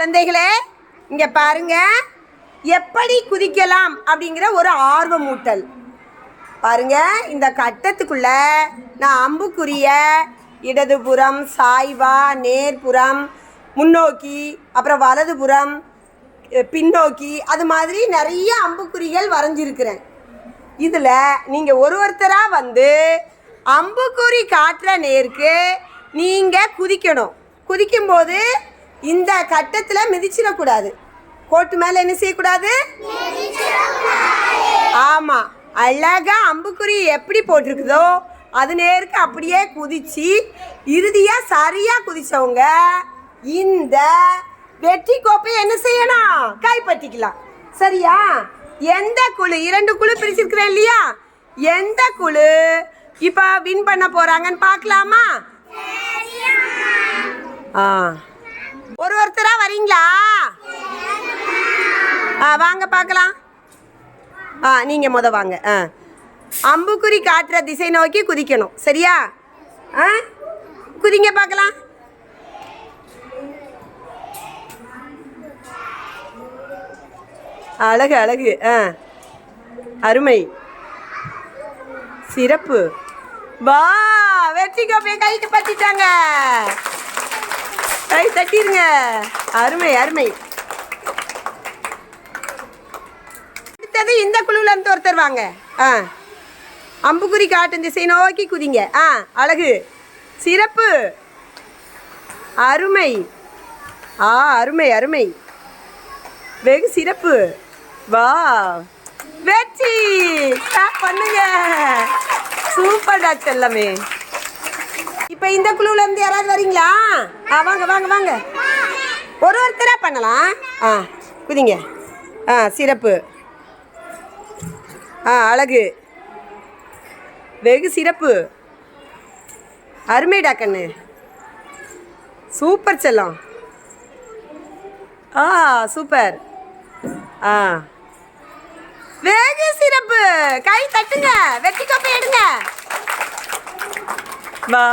குழந்தைகளே இங்க பாருங்க. எப்படி குதிக்கலாம் அப்படிங்கிற ஒரு ஆர்வமூட்டல். பாருங்க இந்த கட்டத்துக்குள்ள நான் அம்புக்குரிய இடதுபுறம் சாய்வா நேர்புறம் முன்னோக்கி அப்புறம் வலதுபுறம் பின்னோக்கி அது மாதிரி நிறைய அம்புக்குறிகள் வரைஞ்சிருக்கிறேன். இதில் நீங்கள் ஒரு ஒருத்தராக வந்து அம்புக்குறி காட்டுற நேருக்கு நீங்கள் குதிக்கணும். குதிக்கும்போது இந்த கட்டத்தில் மிதிச்சிடக்கூடாது. கோட்டு மேலே என்ன செய்யக்கூடாது? ஆமாம் அழகா அம்புக்குறி எப்படி போட்டிருக்குதோ அது நேருக்கு அப்படியே குதிச்சு இறுதியாக சரியாக குதிச்சவங்க இந்த வெற்றி கோப்பை என்ன செய்யணும்? கைப்பற்றிக்கலாம். சரியா? எந்த குழு? இரண்டு குழு பிரிச்சிருக்கிறேன் இல்லையா? எந்த குழு இப்போ வின் பண்ண போகிறாங்கன்னு பார்க்கலாமா? ஆ. ஒரு ஒருத்தரா வரீங்களா? ஆ வாங்க பார்க்கலாம். ஆ நீங்கள் முத வாங்க. ஆ. அம்புக்குறி காட்டுற திசை நோக்கி குதிக்கணும். சரியா? ஆ? குதிங்க பார்க்கலாம். அழகு அழகு. ஆ. அருமை. சிறப்பு. வா வெற்றி கோப்பையை கைக்கு பற்றிட்டாங்க. கை தட்டிருங்க. அருமை அருமை. அடுத்தது இந்த குழுவில் இருந்து ஒருத்தர் வாங்க. ஆ. அம்புக்குறி காட்டு திசை நோக்கி குதிங்க. ஆ அழகு. சிறப்பு. அருமை. ஆ அருமை அருமை. வெகு சிறப்பு. வா வெற்றி. பண்ணுங்க. சூப்பர் டாக்டர் எல்லாமே. இப்போ இந்த குழுவில் இருந்து யாராவது வரீங்களா? ஆ வாங்க வாங்க வாங்க. ஒரு ஒருத்தராக பண்ணலாம். ஆ குதிங்க. ஆ சிறப்பு. ஆ அழகு. வெகு சிறப்பு. அருமைடா கண்ணு. சூப்பர் செல்லம். ஆ சூப்பர். ஆ. வெகு சிறப்பு. கை தட்டுங்க. வெட்டி கோப்பை எடுங்க. வா